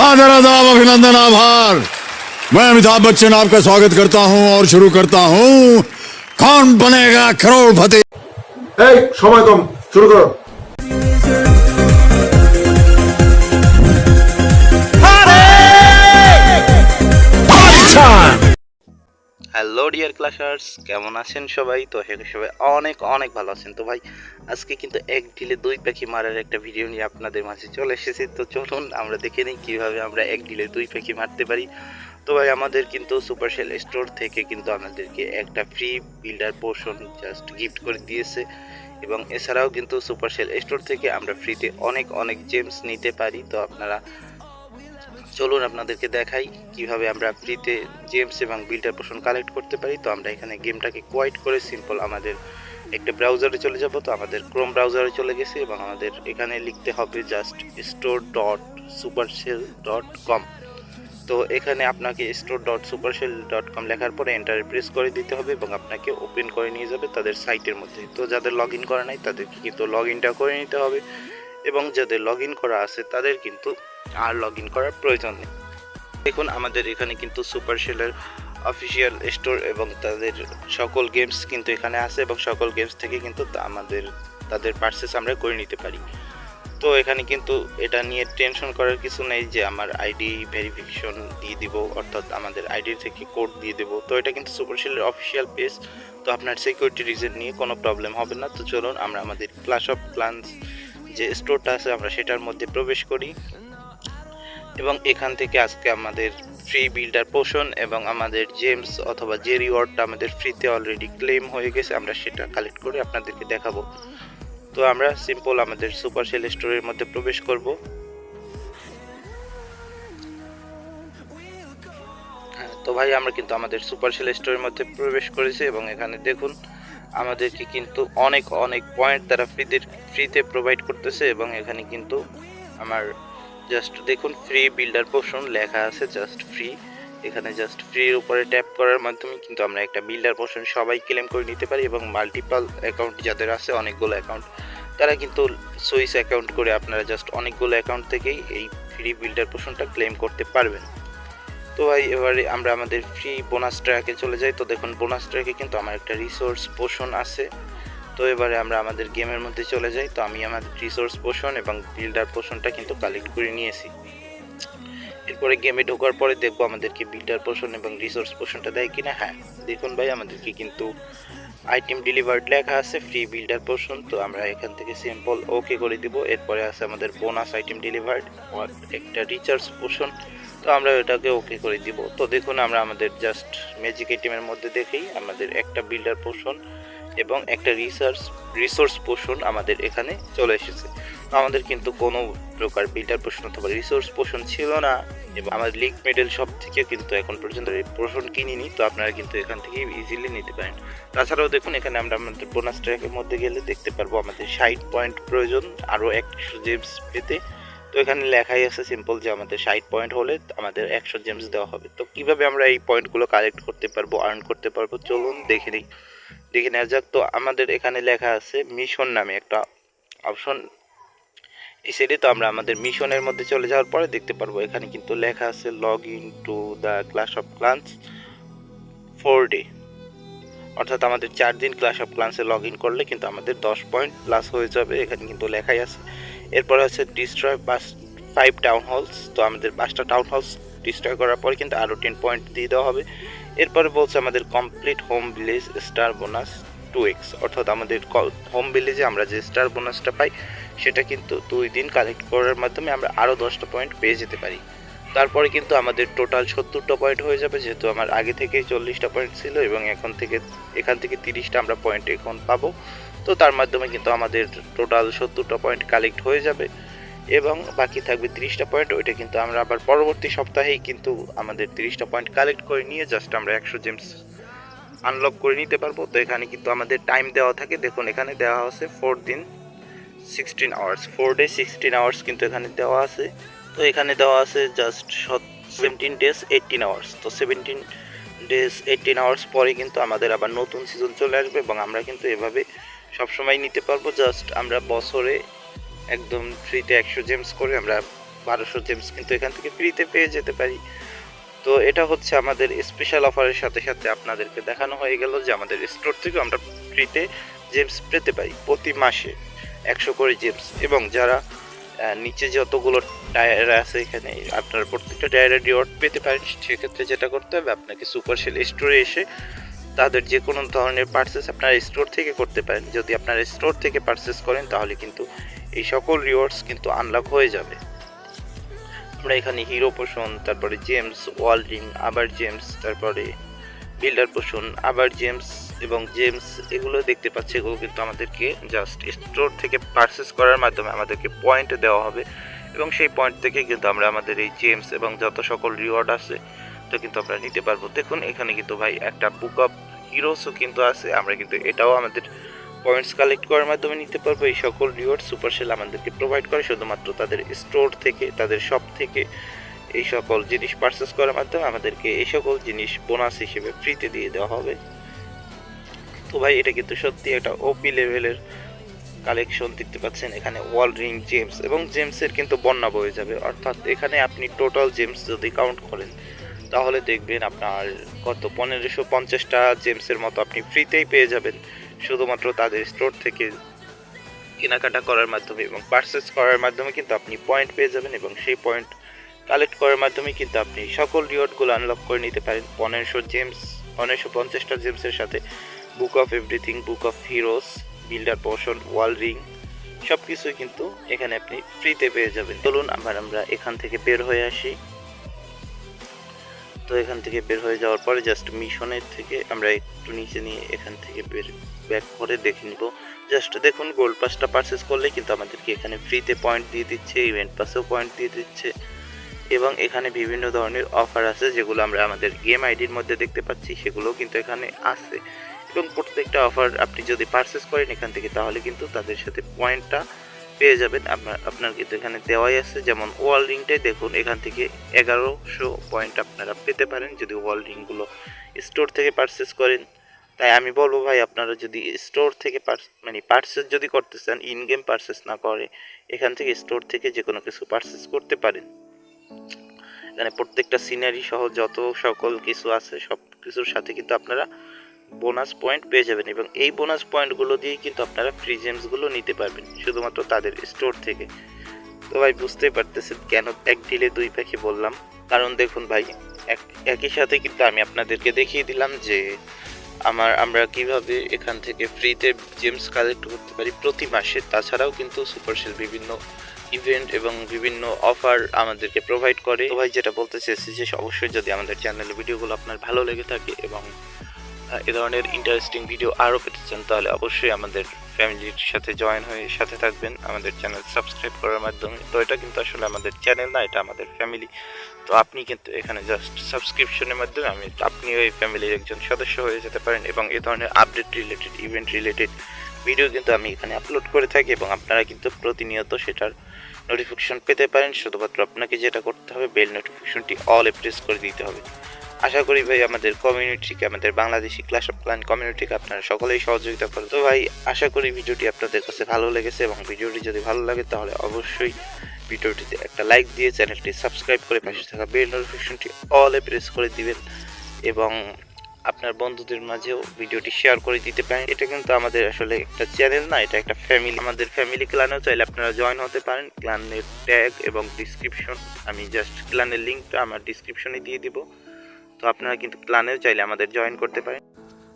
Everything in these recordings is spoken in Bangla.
आदर आदाब अभिनंदन आभार मैं अमिताभ बच्चन आपका स्वागत करता हूं और शुरू करता हूं कौन बनेगा करोड़पति এই সময় কম শুরু করো হ্যালো ডিয়ার ক্লাসার্স কেমন আছেন সবাই? তো সবাই অনেক অনেক ভালো আছেন। তো ভাই, আজকে কিন্তু এক ঢিলে দুই পাখি মারার একটা ভিডিও নিয়ে আপনাদের মাঝে চলে এসেছি। তো চলুন, আমরা দেখে নিই কীভাবে আমরা এক ঢিলে দুই পাখি মারতে পারি। তো ভাই, আমাদের কিন্তু সুপারশেল স্টোর থেকে কিন্তু আমাদেরকে একটা free builder potion just gift করে দিয়েছে। এবং এছাড়াও কিন্তু সুপারশেল স্টোর থেকে আমরা ফ্রিতে অনেক অনেক জেমস নিতে পারি। তো আপনারা চলুন আপনাদেরকে দেখাই কীভাবে আমরা ফ্রিতে জেমস এবং বিল্ডার পোর্শন কালেক্ট করতে পারি। তো আমরা এখানে গেমটাকে কোয়াইট করে সিম্পল আমাদের একটা ব্রাউজারে চলে যাব। তো আমাদের ক্রোম ব্রাউজারে চলে গেছে এবং আমাদের এখানে লিখতে হবে just store dot Supercell dot com তো এখানে আপনাকে store dot Supercell dot com লেখার পরে এন্টারে প্রেস করে দিতে হবে এবং আপনাকে ওপেন করে নিয়ে যাবে তাদের সাইটের মধ্যে। তো যাদের লগ ইন করা নাই তাদেরকে কিন্তু লগ ইনটা করে নিতে হবে এবং যাদের লগ ইন করা আছে তাদের কিন্তু আর লগ ইন করার প্রয়োজন নেই। দেখুন, আমাদের এখানে কিন্তু সুপার সেলের অফিসিয়াল স্টোর এবং তাদের সকল গেমস কিন্তু এখানে আছে এবং সকল গেমস থেকে কিন্তু আমাদের, তাদের পার্সেস আমরা করে নিতে পারি। তো এখানে কিন্তু এটা নিয়ে টেনশন করার কিছু নেই যে আমার আইডি ভেরিফিকেশন দিয়ে দিব, অর্থাৎ আমাদের আইডি থেকে কোড দিয়ে দেবো। তো এটা কিন্তু সুপার সেলের অফিসিয়াল পেজ তো আপনার সিকিউরিটি রিজন নিয়ে কোনো প্রবলেম হবে না। তো চলুন, আমরা আমাদের ক্লাস অফ ক্লান্স যে স্টোরটা আছে, আমরা সেটার মধ্যে প্রবেশ করি। এবং এখান থেকে আজকে আমাদের ফ্রি বিল্ডার পোষণ এবং আমাদের জেমস অথবা যে রিওয়ার্ডটা আমাদের ফ্রিতে অলরেডি ক্লেম হয়ে গেছে, আমরা সেটা কালেক্ট করে আপনাদেরকে দেখাবো। তো আমরা সিম্পল আমাদের সুপার সেল স্টোরের মধ্যে প্রবেশ করব। হ্যাঁ তো ভাই, আমরা কিন্তু আমাদের সুপার সেল স্টোরের মধ্যে প্রবেশ করেছি এবং এখানে দেখুন, আমাদেরকে কিন্তু অনেক অনেক পয়েন্ট তারা ফ্রিতে ফ্রিতে প্রোভাইড করতেছে এবং এখানে কিন্তু আমার জাস্ট দেখুন ফ্রি বিল্ডার পোর্শন লেখা আছে জাস্ট ফ্রি এখানে জাস্ট ফ্রির উপরে ট্যাপ করার মাধ্যমে কিন্তু আমরা একটা বিল্ডার পোর্শন সবাই ক্লেম করে নিতে পারি এবং মাল্টিপাল অ্যাকাউন্ট যাদের আছে, অনেকগুলো অ্যাকাউন্ট তারা কিন্তু সুইস অ্যাকাউন্ট করে আপনারা জাস্ট অনেকগুলো অ্যাকাউন্ট থেকেই এই ফ্রি বিল্ডার পোর্শনটা ক্লেম করতে পারবেন। তো ভাই, এবারে আমরা আমাদের ফ্রি বোনাস ট্র্যাকে চলে যাই। তো দেখুন বোনাস ট্র্যাকে কিন্তু আমার একটা রিসোর্স পোর্শন আছে। তো এবারে আমরা আমাদের গেমের মধ্যে চলে যাই। তো আমি আমাদের রিসোর্স পোর্শন এবং বিল্ডার পোর্শনটা কিন্তু কালেক্ট করে নিয়েছি। এরপরে গেমে ঢোকার পরে দেখব আমাদেরকে বিল্ডার পোর্শন এবং রিসোর্স পোর্শনটা দেয় কিনা। হ্যাঁ দেখুন ভাই, আমাদেরকে কিন্তু আইটেম ডেলিভার্ড লেখা আছে ফ্রি বিল্ডার পোর্শন তো আমরা এখান থেকে সিম্পল ওকে করে দিব। এরপরে আছে আমাদের বোনাস আইটেম ডেলিভার্ড একটা রিচার্জ পোর্শন তো আমরা এটাকে ওকে করে দিব। তো দেখুন, আমরা আমাদের জাস্ট ম্যাজিক আইটেমের মধ্যে দেখেই আমাদের একটা বিল্ডার পোর্শন এবং একটা রিসার্চ রিসোর্স পোষণ আমাদের এখানে চলে এসেছে। আমাদের কিন্তু কোনো প্রকার বিল্ডার পোষণ অথবা রিসোর্স পোষণ ছিল না এবং আমাদের লিগ মেডেল সব থেকে কিন্তু এখন পর্যন্ত পোষণ কিনিনি, তো আপনারা কিন্তু এখান থেকে ইজিলি নিতে পারেন। তাছাড়াও দেখুন, এখানে আমরা আমাদের বোনাস ট্র্যাকের মধ্যে গেলে দেখতে পারব আমাদের ষাট পয়েন্ট প্রয়োজন, আরও একশো জেমস পেতে। তো এখানে লেখাই আছে সিম্পল যে আমাদের ষাট পয়েন্ট হলে আমাদের একশো জেমস দেওয়া হবে। তো কীভাবে আমরা এই পয়েন্টগুলো কালেক্ট করতে পারব আর্ন করতে পারব, চলুন দেখে নিই। দেখে নেওয়া যাক। তো আমাদের এখানে লেখা আছে মিশন নামে একটা অপশন। এই তো আমরা আমাদের মিশনের মধ্যে চলে যাওয়ার পরে দেখতে পারব। এখানে কিন্তু লেখা আছে log in to the Clash of Clans four day অর্থাৎ আমাদের চার দিন ক্লাস অফ ক্লান্সে লগ ইন করলে কিন্তু আমাদের দশ পয়েন্ট প্লাস হয়ে যাবে। এখানে কিন্তু লেখাই আছে। এরপরে হচ্ছে ডিস্ট্রয় পাঁচ ফাইভ টাউন হলস তো আমাদের পাঁচটা টাউন হলস ডিস্ট্রয় করার পরে কিন্তু আরও টেন পয়েন্ট দিয়ে দেওয়া হবে। এরপরে বলছে আমাদের complete home village star bonus two X অর্থাৎ আমাদের হোম ভিলেজে আমরা যে স্টার বোনাসটা পাই, সেটা কিন্তু দুই দিন কালেক্ট করার মাধ্যমে আমরা আরও দশটা পয়েন্ট পেয়ে যেতে পারি। তারপরে কিন্তু আমাদের টোটাল সত্তরটা পয়েন্ট হয়ে যাবে, যেহেতু আমার আগে থেকেই চল্লিশটা পয়েন্ট ছিল এবং এখন থেকে, এখান থেকে তিরিশটা আমরা পয়েন্ট এখন পাবো। তো তার মাধ্যমে কিন্তু আমাদের টোটাল সত্তরটা পয়েন্ট কালেক্ট হয়ে যাবে। এবং বাকি থাকবে তিরিশটা পয়েন্ট ওইটা কিন্তু আমরা আবার পরবর্তী সপ্তাহেই কিন্তু আমাদের তিরিশটা পয়েন্ট কালেক্ট করে নিয়ে জাস্ট আমরা একশো জেমস আনলক করে নিতে পারব। তো এখানে কিন্তু আমাদের টাইম দেওয়া থাকে। দেখুন, এখানে দেওয়া আছে ফোর দিন sixteen hours four day sixteen hours কিন্তু এখানে দেওয়া আছে। তো এখানে দেওয়া আছে just seventeen days eighteen hours তো সেভেন্টিন ডেজ এইটিন আওয়ার্স পরে কিন্তু আমাদের আবার নতুন সিজন চলে আসবে এবং আমরা কিন্তু এভাবে সবসময় নিতে পারব। জাস্ট আমরা বছরে একদম ফ্রিতে একশো জেমস করে আমরা বারোশো জেমস কিন্তু এখান থেকে ফ্রিতে পেয়ে যেতে পারি। তো এটা হচ্ছে আমাদের স্পেশাল অফারের সাথে সাথে আপনাদেরকে দেখানো হয়ে গেল যে আমাদের স্টোর থেকে আমরা ফ্রিতে জেমস পেতে পারি প্রতি মাসে একশো করে জেমস এবং যারা নিচে যতগুলো টায়ার আছে এখানে আপনার প্রত্যেকটা টায়ারের রিওয়ার্ড পেতে পারেন, সেক্ষেত্রে যেটা করতে হবে আপনাকে সুপার সেল স্টোরে এসে তাদের যে কোনো ধরনের পার্সেস আপনারা স্টোর থেকে করতে পারেন। যদি আপনারা স্টোর থেকে পার্সেস করেন তাহলে কিন্তু এই সকল রিওয়ার্ডস কিন্তু আনলক হয়ে যাবে। আমরা এখানে হিরো পোষণ তারপরে জেমস ওয়ালরিং আবার জেমস তারপরে বিল্ডার পোষণ আবার জেমস এবং জেমস এগুলো দেখতে পাচ্ছি, এগুলো কিন্তু আমাদেরকে জাস্ট স্টোর থেকে পারচেস করার মাধ্যমে আমাদেরকে পয়েন্ট দেওয়া হবে। এবং সেই পয়েন্ট থেকে কিন্তু আমরা আমাদের এই জেমস এবং যত সকল রিওয়ার্ড আছে, তো কিন্তু আমরা নিতে পারব। দেখুন, এখানে কিন্তু ভাই একটা বুক আপ হিরোসও কিন্তু আছে। আমরা কিন্তু এটাও আমাদের পয়েন্টস কালেক্ট করার মাধ্যমে নিতে পারব। এই সকল রিওয়ার্ড সুপারসেল আমাদেরকে প্রোভাইড করে, শুধুমাত্র তাদের স্টোর থেকে, তাদের শপ থেকে এই সকল জিনিস পারচেস করার মাধ্যমে আমাদেরকে এই সকল জিনিস বোনাস হিসেবে ফ্রিতে দিয়ে দেওয়া হবে। তো ভাই, এটা কিন্তু সত্যি একটা ওপি লেভেলের কালেকশন দেখতে পাচ্ছেন। এখানে ওয়াল রিং জেমস এবং জেমসের কিন্তু বন্যা বয়ে যাবে। অর্থাৎ এখানে আপনি টোটাল জেমস যদি কাউন্ট করেন, তাহলে দেখবেন আপনার কত? পনেরোশো পঞ্চাশটা জেমসের মতো আপনি ফ্রিতেই পেয়ে যাবেন। শুধুমাত্র তাদের স্টোর থেকে কেনাকাটা করার মাধ্যমে এবং পারচেস করার মাধ্যমে কিন্তু আপনি পয়েন্ট পেয়ে যাবেন এবং সেই পয়েন্ট কালেক্ট করার মাধ্যমে কিন্তু আপনি সকল রিওয়ার্ডগুলো আনলক করে নিতে পারেন। পনেরোশো জেমস পনেরোশো পঞ্চাশটা জেমসের সাথে book of everything book of heroes builder potion wall ring সব কিছুই কিন্তু এখানে আপনি ফ্রিতে পেয়ে যাবেন। চলুন আবার আমরা এখান থেকে বের হয়ে আসি। তো এখান থেকে বের হয়ে যাওয়ার পরে জাস্ট মিশনের থেকে আমরা একটু নিচে নিয়ে এখান থেকে বের ব্যাক করে দেখে নিব। জাস্ট দেখুন গোল্ড পাসটা পারচেস করলে কিন্তু আমাদেরকে এখানে ফ্রিতে পয়েন্ট দিয়ে দিচ্ছে ইভেন্ট পাসেও পয়েন্ট দিয়ে দিচ্ছে এবং এখানে বিভিন্ন ধরনের অফার আছে যেগুলো আমরা আমাদের গেম আইডির মধ্যে দেখতে পাচ্ছি, সেগুলোও কিন্তু এখানে আছে। এবং প্রত্যেকটা অফার আপনি যদি পারচেস করেন এখান থেকে, তাহলে কিন্তু তাদের সাথে পয়েন্টটা পেয়ে যাবেন। আপনার আপনার কিন্তু এখানে দেওয়াই আছে। যেমন ওয়াল রিংটাই দেখুন, এখান থেকে এগারোশো পয়েন্ট আপনারা পেতে পারেন যদি ওয়াল রিংগুলো স্টোর থেকে পারচেস করেন। তাই আমি বলব ভাই, আপনারা যদি স্টোর থেকে মানে পারচেস যদি করতে চান ইন গেম পারচেস না করে, এখান থেকে স্টোর থেকে যে কোনো কিছু পারচেস করতে পারেন। এখানে প্রত্যেকটা সিনারি সহ যত সকল কিছু আছে সব কিছুর সাথে কিন্তু আপনারা বোনাস পয়েন্ট পেয়ে যাবেন এবং এই বোনাস পয়েন্টগুলো দিয়ে কিন্তু আপনারা ফ্রি জেমসগুলো নিতে পারবেন, শুধুমাত্র তাদের স্টোর থেকে। তো ভাই, বুঝতেই পারতেছেন কেন এক ডিলে দুই পাখি বললাম। কারণ দেখুন ভাই, এক, একই সাথে কিন্তু আমি আপনাদেরকে দেখিয়ে দিলাম যে আমার, আমরা কীভাবে এখান থেকে ফ্রিতে জেমস কালেক্ট করতে পারি প্রতি মাসে। তাছাড়াও কিন্তু সুপারসেল বিভিন্ন ইভেন্ট এবং বিভিন্ন অফার আমাদেরকে প্রোভাইড করে। তো ভাই, যেটা বলতে চেয়েছি যে অবশ্যই যদি আমাদের চ্যানেলের ভিডিওগুলো আপনার ভালো লেগে থাকে এবং এ ধরনের ইন্টারেস্টিং ভিডিও আরও পেতে চান, তাহলে অবশ্যই আমাদের ফ্যামিলির সাথে জয়েন হয়ে সাথে থাকবেন। আমাদের চ্যানেল সাবস্ক্রাইব করার মাধ্যমে। তো এটা কিন্তু আসলে আমাদের চ্যানেল না, এটা আমাদের ফ্যামিলি তো আপনি কিন্তু এখানে জাস্ট সাবস্ক্রিপশনের মাধ্যমে আমি আপনিও এই ফ্যামিলির একজন সদস্য হয়ে যেতে পারেন এবং এ ধরনের update related event related video কিন্তু আমি এখানে আপলোড করে থাকি এবং আপনারা কিন্তু প্রতিনিয়ত সেটার নোটিফিকেশন পেতে পারেন। শুধুমাত্র আপনাকে যেটা করতে হবে বেল নোটিফিকেশনটি অল প্রেস করে দিতে হবে। আশা করি ভাই আমাদের কমিউনিটিকে আমাদের বাংলাদেশি ক্লাস অফ ক্লান কমিউনিটিকে আপনারা সকলেই সহযোগিতা করেন। তো ভাই, আশা করি ভিডিওটি আপনাদের কাছে ভালো লেগেছে এবং ভিডিওটি যদি ভালো লাগে তাহলে অবশ্যই ভিডিওটিতে একটা লাইক দিয়ে চ্যানেলটি সাবস্ক্রাইব করে পাশে থাকা বেল নোটিফিকেশনটি অলে প্রেস করে দিবেন এবং আপনার বন্ধুদের মাঝেও ভিডিওটি শেয়ার করে দিতে পারেন। এটা কিন্তু আমাদের আসলে একটা চ্যানেল না, এটা একটা ফ্যামিলি আমাদের ফ্যামিলি ক্লানেও চাইলে আপনারা জয়েন হতে পারেন। ক্লানের ট্যাগ এবং ডিসক্রিপশন আমি জাস্ট ক্লানের লিঙ্কটা আমার ডিসক্রিপশনে দিয়ে দিব। তো আপনারা কিন্তু প্ল্যানেও চাইলে আমাদের জয়েন করতে পারেন।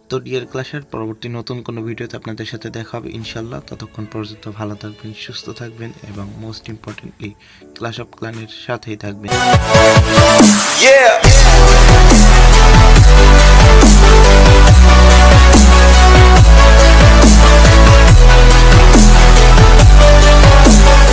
তো ডিয়ার ক্লাসের পরবর্তী নতুন কোনো ভিডিওতে আপনাদের সাথে দেখা হবে ইনশাল্লাহ ততক্ষণ পর্যন্ত ভালো থাকবেন সুস্থ থাকবেন এবং মোস্ট ইম্পর্টেন্টলি ক্লাস অফ ক্লানের সাথেই থাকবেন। Yeah.